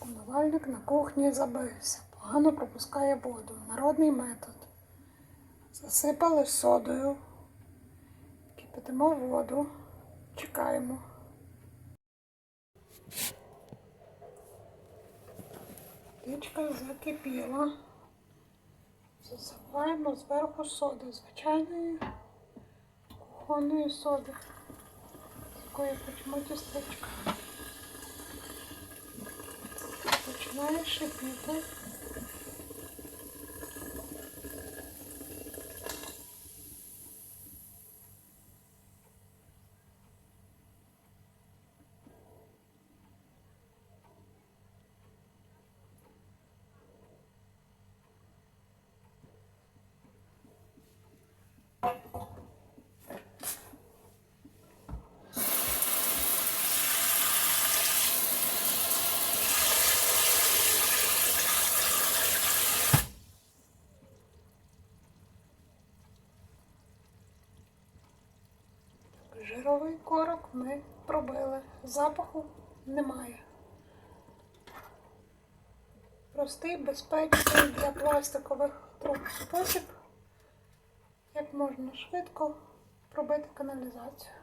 Умивальник на кухні забився. Погано пропускає воду. Народний метод. Засипали содою. Кипятимо воду. Чекаємо. Пічка закипіла. Засипаємо зверху соди. Звичайної кухонної соди. З якої печемо тістечка. не шипіти. Жировий корок ми пробили. Запаху немає. Простий, безпечний для пластикових труб спосіб, як можна швидко пробити каналізацію.